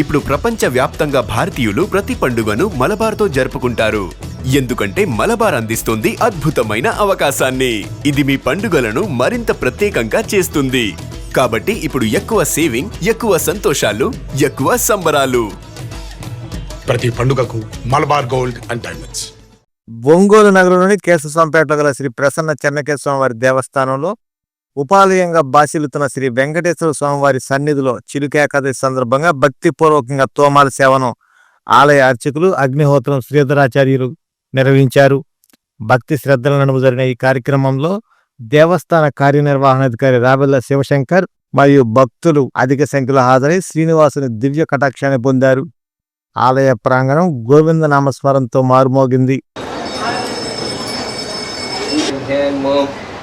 ఇప్పుడు ప్రపంచ వ్యాప్తంగా భారతీయులు ప్రతి పండుగను మలబార్తో జరుపుకుంటారు. ఎందుకంటే మలబార్ అందిస్తుంది అద్భుతమైన అవకాశాన్ని. ఇది మీ పండుగలను మరింత ప్రత్యేకంగా చేస్తుంది. కాబట్టి ఇప్పుడు ఎక్కువ సేవింగ్ ఎక్కువ సంతోషాలు ఎక్కువ సంబరాలు. ప్రతి పండుగకు Malabar gold and diamonds. Ongole నగరంలోని కేశవస్వామిపేటలో గల శ్రీ ప్రసన్న చెన్నకేశ్వర స్వామివారి దేవస్థానంలో ఉపాలయంగా బాసిల్లుతున్న శ్రీ వెంకటేశ్వర స్వామివారి సన్నిధిలో చిలుక ఏకాదశి సందర్భంగా భక్తిపూర్వకంగా తోమాల సేవను ఆలయ అర్చకులు అగ్నిహోత్రం శ్రీధరాచార్యులు నిర్వహించారు. భక్తి శ్రద్ధల నడుము జరిగిన ఈ కార్యక్రమంలో దేవస్థాన కార్యనిర్వహణాధికారి రాబెల్ల శివశంకర్ మరియు భక్తులు అధిక సంఖ్యలో హాజరై శ్రీనివాసుని దివ్య కటాక్షాన్ని పొందారు. ఆలయ ప్రాంగణం గోవింద నామస్మరంతో మారుమోగింది.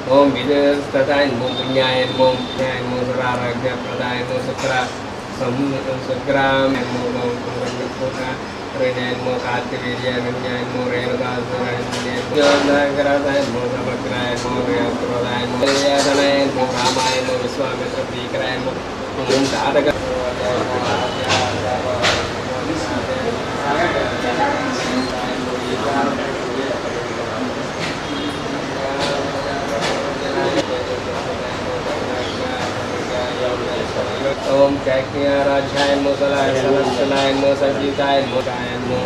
ఓం ఓం నమో పుణ్యాయ నమో పుణ్యాయ నమో సురారోగ్య ప్రదాయ నమో శుక్ర శుక్రామ నమో పునరుద్ధ రణ్యాయ నమో కార్తివీర్య రణ్యాయ నమో రేణుకాసురాయ నమో సమగ్రాయ నమో ప్రదాయ నమో రామాయ నమో విశ్వామిత్ర ప్రీకరాయ నమో ఓం తారక అజ్ఞానాధ్యాయన్ను సలాయన్ను సంజీతాయన్ను కాయన్ను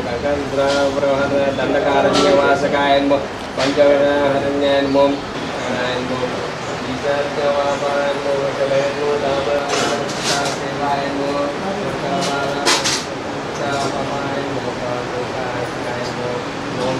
దండకారణ్యవాసకాయన్ము పంచవరణ్యాయన్ము సేవాయన్ము ఓం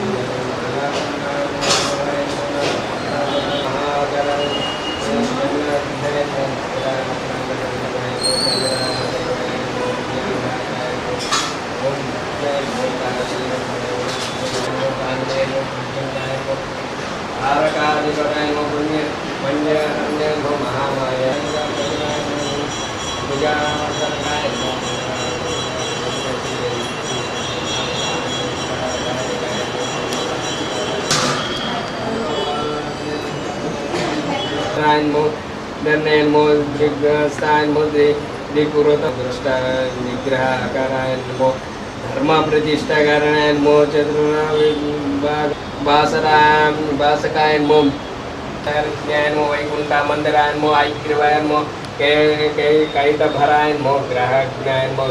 સાઈન મો દને મો સાઈન મો દી દી પુરોતા દ્રષ્ટા નિગ્રહ આકારાય મો చతుర్భా బాసరాయ బాసకాయ నమో జ్ఞానమో వైకుంఠ మందిరాయనమో ఐక్యవాయనమో కైతభరాయన్మో కే కైతభరాయనమో గ్రహ జ్ఞానమో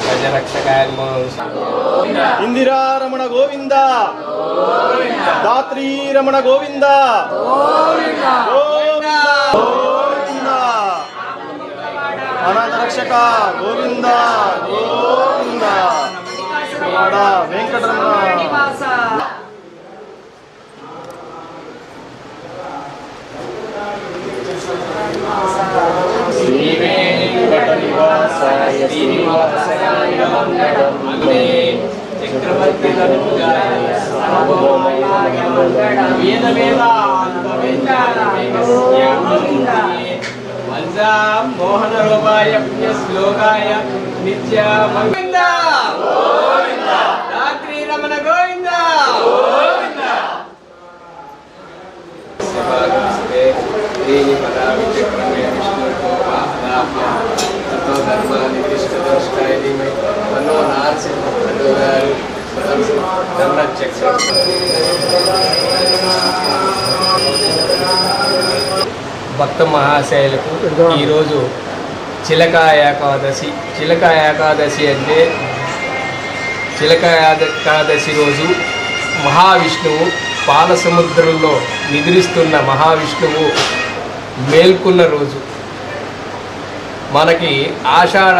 గజరక్షకాయనమో ఇందిరా రమణ గోవింద దాత్రీ రమణ గోవింద గోవింద గోవింద అనాథ రక్షక గోవింద గోవింద వాడ వెంకటరమణ. శ్రీవేంకటనివాసాయ శ్రీనివాసాయ మంగళం చక్రవర్తి వేద వేదాంత వంశా మోహన రూపాయ పుణ్య శ్లోకాయ నిత్య మంగళ రాత్రి రమణ గోవింద దేని తతో ధర్మాన్ని గారు భక్త మహాశైలకు ఈరోజు చిలక ఏకాదశి. చిలక ఏకాదశి అంటే చిలక ఏకాదశి రోజు మహావిష్ణువు పాల సముద్రంలో నిద్రిస్తున్న మహావిష్ణువు మేల్కొన్న రోజు. మనకి ఆషాఢ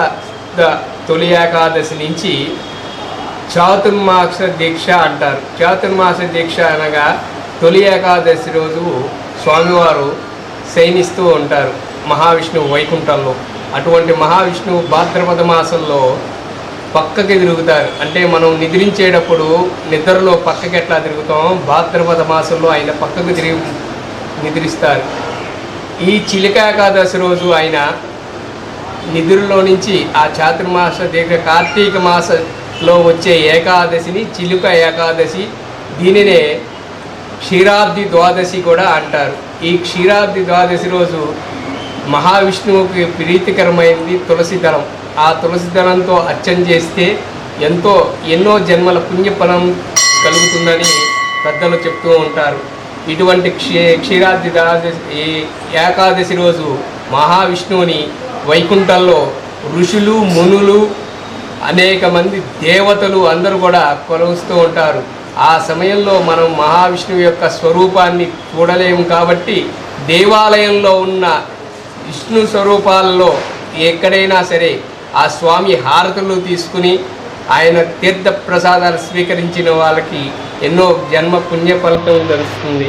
తొలి ఏకాదశి నుంచి చాతుర్మాస దీక్ష అంటారు. చాతుర్మాస దీక్ష అనగా తొలి ఏకాదశి రోజు స్వామివారు శయనిస్తూ ఉంటారు మహావిష్ణువు వైకుంఠంలో. అటువంటి మహావిష్ణువు భాద్రపద మాసంలో పక్కకి తిరుగుతారు. అంటే మనం నిద్రించేటప్పుడు నిద్రలో పక్కకి ఎట్లా తిరుగుతాం భాద్రపద మాసంలో ఆయన పక్కకు తిరిగి నిద్రిస్తారు. ఈ చిలిక ఏకాదశి రోజు ఆయన నిధుల్లో నుంచి ఆ చాతుర్మాస దీర్ఘ కార్తీక మాసలో వచ్చే ఏకాదశిని చిలుక ఏకాదశి. దీనినే క్షీరాబ్ది ద్వాదశి కూడా అంటారు. ఈ క్షీరాబ్ది ద్వాదశి రోజు మహావిష్ణువుకి ప్రీతికరమైనది తులసి దళం. ఆ తులసి దళంతో అర్చన చేస్తే ఎంతో ఎన్నో జన్మల పుణ్యఫలం కలుగుతుందని పెద్దలు చెప్తూ ఉంటారు. ఇటువంటి క్షీ క్షీరాద్రి ద్వాదశి ఈ ఏకాదశి రోజు మహావిష్ణువుని వైకుంఠంలో ఋషులు మునులు అనేక మంది దేవతలు అందరూ కూడా కొలుస్తూ ఉంటారు. ఆ సమయంలో మనం మహావిష్ణువు యొక్క స్వరూపాన్ని చూడలేము కాబట్టి దేవాలయంలో ఉన్న విష్ణు స్వరూపాలలో ఎక్కడైనా సరే ఆ స్వామి హారతులు తీసుకుని ఆయన తీర్థ ప్రసాదాలు స్వీకరించిన వాళ్ళకి ఎన్నో జన్మ పుణ్య ఫలితం దొరుకుతుంది